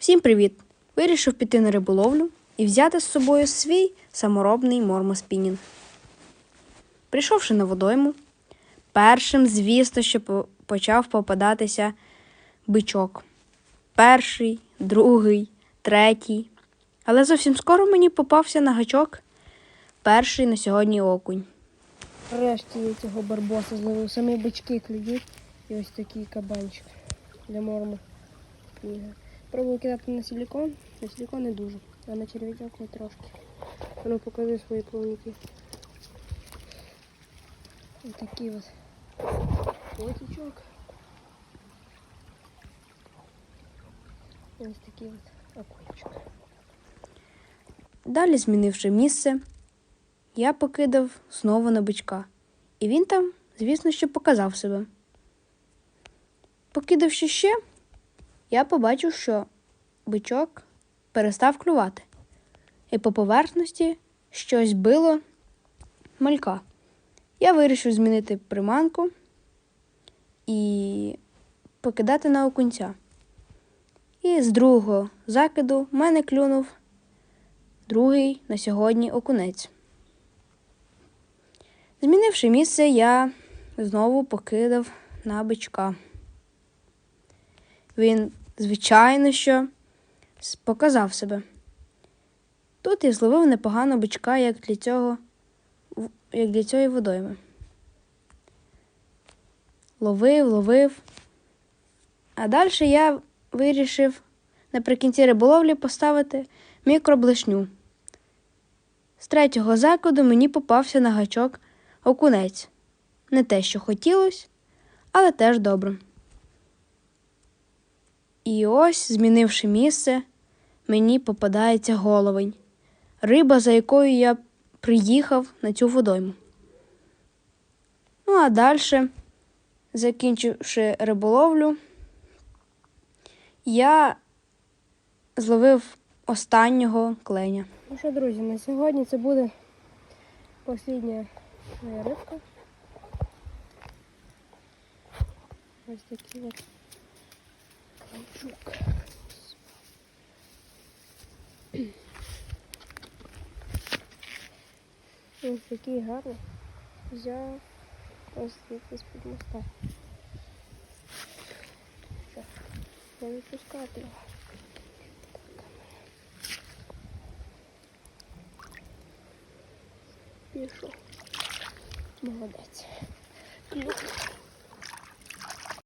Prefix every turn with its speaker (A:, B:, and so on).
A: Всім привіт! Вирішив піти на риболовлю і взяти з собою свій саморобний мормоспінінг. Прийшовши на водойму, першим, звісно, що почав попадатися бичок. Перший, другий, третій. Але зовсім скоро мені попався на гачок перший на сьогодні окунь.
B: Нарешті я цього барбоса зловив. Самі бички клюють. І ось такий кабанчик для морму. Пробую кидати на силікон. На силікон не дуже, а на черв'ячок не трошки. А ну свої плавники. Ось такий от котичок. Ось такий от окунчик.
A: Далі, змінивши місце, я покидав знову на бичка. І він там, звісно, що показав себе. Покидавши ще, я побачив, що бичок перестав клювати. І по поверхності щось било малька. Я вирішив змінити приманку і покидати на окунця. І з другого закиду в мене клюнув другий на сьогодні окунець. Змінивши місце, я знову покидав на бичка. Він, звичайно, що показав себе. Тут я зловив непогано бичка, як для цього, як для цієї водойми. Ловив, ловив. А далі я вирішив наприкінці риболовлі поставити мікроблишню. З третього закладу мені попався на гачок окунець. Не те, що хотілося, але теж добре. І ось, змінивши місце, мені попадається головень. Риба, за якою я приїхав на цю водойму. Ну, а далі, закінчивши риболовлю, я зловив останнього кленя.
B: Ну що, друзі, на сьогодні це буде остання рибка. Ось такий от каучук. Ось такий гарний. Взяв ось звідти з-під моста. Я відпускати його. Пішов. Молодець. Клюв.